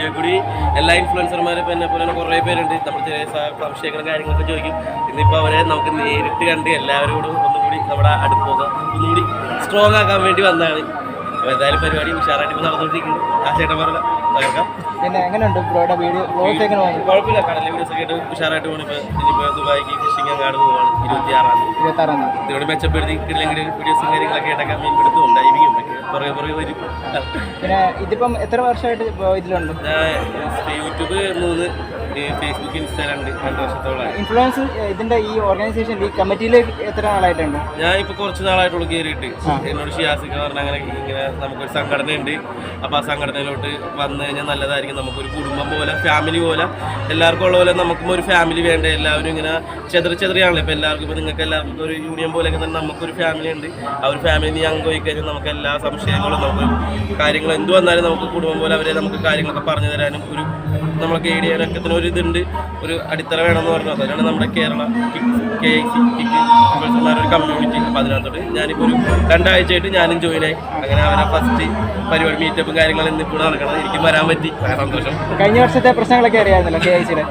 Video കൂടി എല്ലാ ഇൻഫ്ലുവൻസർമാരും ഇപ്പം എന്നെ പോലെ കുറേ പേരുണ്ട്. നമ്മൾ ചെറിയ സംശയങ്ങളും കാര്യങ്ങളൊക്കെ ചോദിക്കും. ഇന്നിപ്പോൾ അവരെ നമുക്ക് നേരിട്ട് കണ്ട് എല്ലാവരോടും ഒന്നുകൂടി നമ്മുടെ അടുപ്പൊക്കെ ഒന്നുകൂടി സ്ട്രോങ് ആക്കാൻ വേണ്ടി വന്നതാണ്. അപ്പോൾ എന്തായാലും പരിപാടി ഉഷാറായിട്ട് ഇപ്പോൾ നടന്നുകൊണ്ടിരിക്കുന്നു. ആ ചേട്ടൻ പറഞ്ഞ തകർക്കാം. പിന്നെ എങ്ങനെയുണ്ട് ബ്രോയുടെ വീഡിയോ എങ്ങനെ കുഴപ്പമില്ല വീഡിയോസ് ഒക്കെ ആയിട്ട് ഉഷാറായിട്ട് പോകണം ഇപ്പോൾ ഇനിയിപ്പോൾ ദുബായിക്ക് ഫിഷിംഗ് അങ്ങാട് പോവാണ്. ഇരുപത്തി ആറാം തീയതി. ഇരുപത്തി ആറാം തീയതി ഇതിനോട് മെച്ചപ്പെടുത്തി കിട്ടില്ലെങ്കിൽ വീഡിയോസും കാര്യങ്ങളൊക്കെ ആയിട്ടൊക്കെ മീൻ പിടുത്തവും ഡൈവിങ്ങും ഒക്കെ പുറകെ പുറകെ വരും. പിന്നെ ഇതിപ്പം എത്ര വർഷമായിട്ട് ഇതിലുണ്ട്? യൂട്യൂബ് മൂന്ന് ഫേസ്ബുക്ക് ഇൻസ്റ്റാ രണ്ട് വർഷത്തോളമായി. ഇൻഫ്ലുവൻസ് ഇതിന്റെ ഈ ഓർഗനൈസേഷൻ ഈ കമ്മിറ്റിയിൽ എത്ര നാളായിട്ടുണ്ട് ഞാൻ ഇപ്പൊ കുറച്ച് നാളായിട്ടുള്ള കയറിയിട്ട് എന്നോട് ഷിയാസിക്ക പറഞ്ഞ അങ്ങനെ ഇങ്ങനെ നമുക്കൊരു സംഘടന ഉണ്ട് അപ്പോൾ ആ സംഘടനയിലോട്ട് വന്നു കഴിഞ്ഞാൽ നല്ലതായിരിക്കും. നമുക്കൊരു കുടുംബം പോലെ ഫാമിലി പോലെ. എല്ലാവർക്കും ഉള്ള പോലെ നമുക്കും ഒരു ഫാമിലി വേണ്ട. എല്ലാവരും ഇങ്ങനെ ചെതറി ചെതറിയാണല്ലോ. ഇപ്പൊ എല്ലാവർക്കും ഇപ്പൊ നിങ്ങൾക്ക് എല്ലാവർക്കും ഒരു യൂണിയൻ പോലെയൊക്കെ തന്നെ നമുക്കൊരു ഫാമിലി ഉണ്ട്. ആ ഒരു ഫാമിലി നീ അംഗം പോയി കഴിഞ്ഞാൽ നമുക്ക് എല്ലാ സംശയങ്ങളും നമുക്ക് കാര്യങ്ങൾ എന്ത് വന്നാലും നമുക്ക് കുടുംബം പോലെ അവരെ നമുക്ക് കാര്യങ്ങളൊക്കെ പറഞ്ഞു തരാനും ഒരു നമ്മളെ ഗൈഡ് ചെയ്യാനൊക്കെ ഒരു ഇതുണ്ട് ഒരു അടിത്തറ വേണമെന്ന് പറഞ്ഞു. അതാണ് നമ്മുടെ Kerala K I C kick ഒരു കമ്മ്യൂണിറ്റി അപ്പോൾ അതിനകത്തോട്ട് ഞാനിപ്പോൾ ഒരു രണ്ടാഴ്ചയായിട്ട് ഞാനും ജോയിൻ ആയി. അങ്ങനെ അവരെ ഫസ്റ്റ് പരിപാടി മീറ്റപ്പും കാര്യങ്ങളും ഇന്നിപ്പോൾ നടക്കണം. എനിക്ക് വരാൻ പറ്റി. സന്തോഷം. കഴിഞ്ഞ വർഷത്തെ പ്രശ്നങ്ങളൊക്കെ അറിയാമല്ലോ കെ ഐ സിയുടെ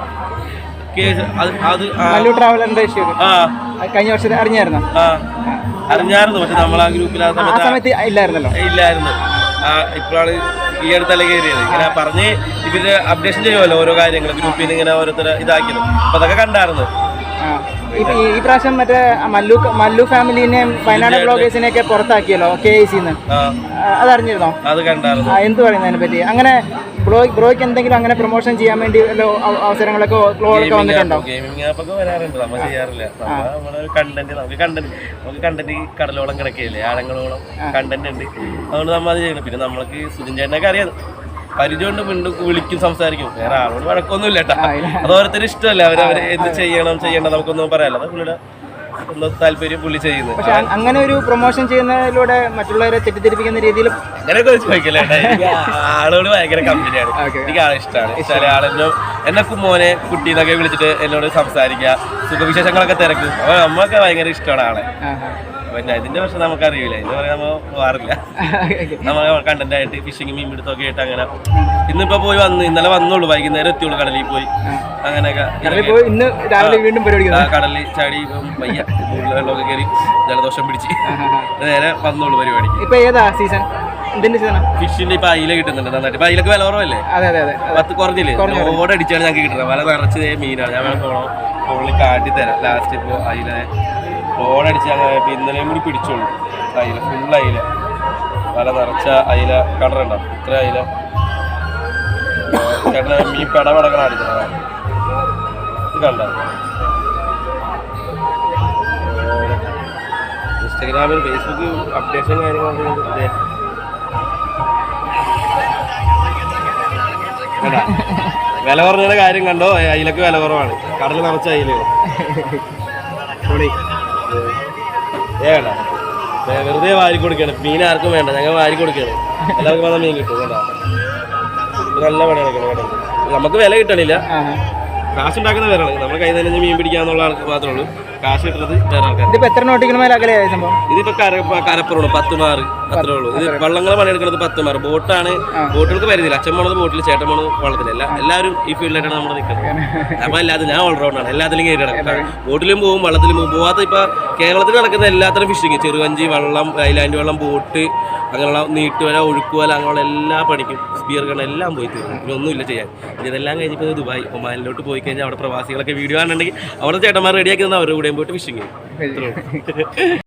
അത് അത് ആ ട്രാവലറിന്റെ ഇഷ്യൂ ആ. കഴിഞ്ഞ വർഷത്തെ അറിഞ്ഞായിരുന്നോ? അറിഞ്ഞായിരുന്നു പക്ഷെ നമ്മൾ ആ ഗ്രൂപ്പിൽ ആ സമയത്ത് ഇല്ലായിരുന്നല്ലോ. ഇല്ലായിരുന്നു. ഇപ്പോഴാണ് ഈ അടുത്തല്ല കയറിയത്. ഇങ്ങനെ പറഞ്ഞ് ഇവർ അപ്ഡേഷൻ ചെയ്യുമല്ലോ ഓരോ കാര്യങ്ങൾ ഗ്രൂപ്പിൽ നിന്ന് ഇങ്ങനെ ഓരോരുത്തർ ഇതാക്കിയത്. അപ്പൊ അതൊക്കെ കണ്ടായിരുന്നു. ഈ- പ്രാവശ്യം മറ്റേ മല്ലു മല്ലു ഫാമിലിനെയും വയനാട് ബ്ലോഗേഴ്സിനെയൊക്കെ പുറത്താക്കിയല്ലോ കെ ഐ സിന്ന് അതറിഞ്ഞിരുന്നോ? അത് കണ്ടായിരുന്നു. അതിനെ എന്ത് പറയുന്നതിനെ പറ്റി? അങ്ങനെ ബ്രോ ബ്രോയ്ക്ക് എന്തെങ്കിലും അങ്ങനെ പ്രൊമോഷൻ ചെയ്യാൻ വേണ്ടി അവസരങ്ങളൊക്കെ ക്ലോളൊക്കെ വന്നിട്ടുണ്ടോ? ഗെയിമിംഗ് ആപ്പൊക്കെ വരാറുണ്ട്. നമ്മൾ ചെയ്യാറില്ല. കണ്ടന്റ് നമുക്ക് കണ്ടന്റ് നമുക്ക് കണ്ടന്റ് കടലോളം കിടക്കുകയില്ലേ ആഴങ്ങളോളം കണ്ടന്റ് ഉണ്ട്. അതുകൊണ്ട് നമ്മൾ അത് ചെയ്യണം. പിന്നെ നമ്മൾക്ക് സുജിൻ ചേട്ടനൊക്കെ അറിയാം. പരിചയമുണ്ട് വീണ്ടും വിളിക്കും സംസാരിക്കും. വേറെ ആളോട് വഴക്കൊന്നുമില്ല കേട്ടോ. അത് ഓരോരുത്തർ ഇഷ്ടമല്ല? അവർ അവർ എന്ത് ചെയ്യണം ചെയ്യണ്ട നമുക്കൊന്നും പറയാമല്ലോ അത് പുള്ളിയുടെ ഒന്ന് താല്പര്യം പുള്ളി ചെയ്യുന്നത്. പക്ഷെ അങ്ങനെ ഒരു പ്രൊമോഷൻ ചെയ്യുന്നതിലൂടെ മറ്റുള്ളവരെ തെറ്റിദ്ധരിപ്പിക്കുന്ന രീതിയിൽ അങ്ങനെയൊക്കെ ചോദിക്കല്ലേ. ആളോട് ഭയങ്കര കമ്പനിയാണ്. എനിക്ക് ആളെ ഇഷ്ടമാണ്. ചില ആളെന്നോ എന്നെ മോനെ കുട്ടി എന്നൊക്കെ വിളിച്ചിട്ട് എന്നോട് സംസാരിക്കുക. സുഖവിശേഷങ്ങളൊക്കെ തിരക്കും. അപ്പൊ നമ്മളൊക്കെ ഭയങ്കര ഇഷ്ടമാണ് ആളെ. പിന്നെ ഇതിന്റെ പക്ഷെ നമുക്ക് അറിയില്ല ഇതിന് പറയാൻ നമ്മൾ പോകാറില്ല നമ്മൾ കണ്ടന്റ് ആയിട്ട് ഫിഷിംഗ് മീൻ പിടുത്തമൊക്കെ ആയിട്ട് അങ്ങനെ ഇന്നിപ്പോ പോയി വന്ന് ഇന്നലെ വന്നുള്ളൂ. വൈകുന്നേരം എത്തിയുള്ളൂ കടലിൽ പോയി. അങ്ങനെയൊക്കെ ഇന്ന് രാവിലെ വീണ്ടും കടലിൽ ചാടി വയ്യ. വെള്ളമൊക്കെ കയറി ജലദോഷം പിടിച്ച് നേരെ വന്നുള്ളൂ പരിപാടി ഇപ്പൊ ഏതാ സീസൺ ഫിഷിന്റെ ഇപ്പൊ അയില കിട്ടുന്നുണ്ട് നന്നായിട്ട്. ഇപ്പൊ അയിലൊക്കെ വില കുറവല്ലേ? പത്ത് കുറഞ്ഞില്ലേ? ഓടെ അടിച്ചാണ് ഞങ്ങൾക്ക് കിട്ടുന്നത്. വല നിറച്ച് മീനാണ്. ഞാൻ വേണം പോകണം ഫോണിൽ കാട്ടി തരാം ലാസ്റ്റ് ഇപ്പോ അയില ഓടടിച്ച് അങ്ങനെ ഇപ്പൊ ഇന്നലെയും കൂടി പിടിച്ചോളൂ. അയില ഫുൾ അയില. വല നിറച്ച അയില കടറുണ്ടോ ഇത്ര അയില. ചേട്ടനെ മീൻ പെടപെടക്കണം അടിച്ചത് ഇത് കണ്ട? ഇൻസ്റ്റഗ്രാമിൽ ഫേസ്ബുക്ക് അപ്ഡേഷൻ കാര്യങ്ങളൊക്കെ? വില കുറഞ്ഞ കാര്യം കണ്ടോ? അയിലൊക്കെ വില കുറവാണ്. കടൽ നിറച്ച അയിലോ ഏ വേണ്ട. വെറുതെ വാരി കൊടുക്കണം മീൻ ആർക്കും വേണ്ട. ഞങ്ങൾ വാരി കൊടുക്കണം എല്ലാവർക്കും വന്ന മീൻ കിട്ടും കേട്ടോ. നല്ല നല്ല പണിയാണ് കേട്ടോ നമുക്ക് വില കിട്ടണില്ല. കാശ് ഉണ്ടാക്കുന്ന വേറെ നമ്മൾ കൈ തന്നെ മീൻ പിടിക്കാന്നുള്ള ആൾക്ക് മാത്രമേ ഉള്ളൂ. കാശ് കിട്ടുന്നത് വേറെ ആൾക്കാർ ഇതിപ്പോ എത്ര നോട്ടിക്കൽ മേലെ അകലെയായ സംഭവം? ഇതിപ്പോ കര കരപ്പുറമാണ് പത്ത് മാറ് അത്രേ ഉള്ളൂ. ഇത് വള്ളങ്ങൾ പണിയെടുക്കുന്നത് പത്ത് മാറ് ബോട്ടാണ് ബോട്ടുകൾക്ക് പരിധിയില്ല. അച്ഛൻ പോണത് ബോട്ടിൽ ചേട്ടൻ പോണത് വള്ളത്തിലല്ല എല്ലാവരും ഈ ഫീൽഡിലായിട്ടാണ് നമ്മൾ നിൽക്കുന്നത് അപ്പൊ അല്ലാതെ ഞാൻ ഓൾറൗണ്ടാണ്. എല്ലാത്തിലും കയറി ബോട്ടിലും പോകും വള്ളത്തിലും പോകും പോവാത്ത ഇപ്പൊ കേരളത്തിൽ നടക്കുന്ന എല്ലാത്തരം ഫിഷിങ് ചെറുവഞ്ചി വള്ളം ഐലാൻഡ് വള്ളം ബോട്ട് അങ്ങനെയുള്ള നീട്ടുവല ഒഴുക്കുവല അങ്ങനെയുള്ള എല്ലാ പണിക്കും ബിയർ കണ എല്ലാം പോയി തീർന്നു ഇതൊന്നുമില്ല ചെയ്യാൻ. ഇതെല്ലാം കഴിഞ്ഞപ്പോൾ ദുബായ് ഒമാനിലോട്ട് പോയി കഴിഞ്ഞാൽ അവിടെ പ്രവാസികളൊക്കെ വീഡിയോ കാണുന്നുണ്ടെങ്കിൽ അവിടെ ചേട്ടന്മാർ റെഡിയാക്കി തന്നെ അവരുടെ കൂടെയും പോയിട്ട് ഫിഷിങ്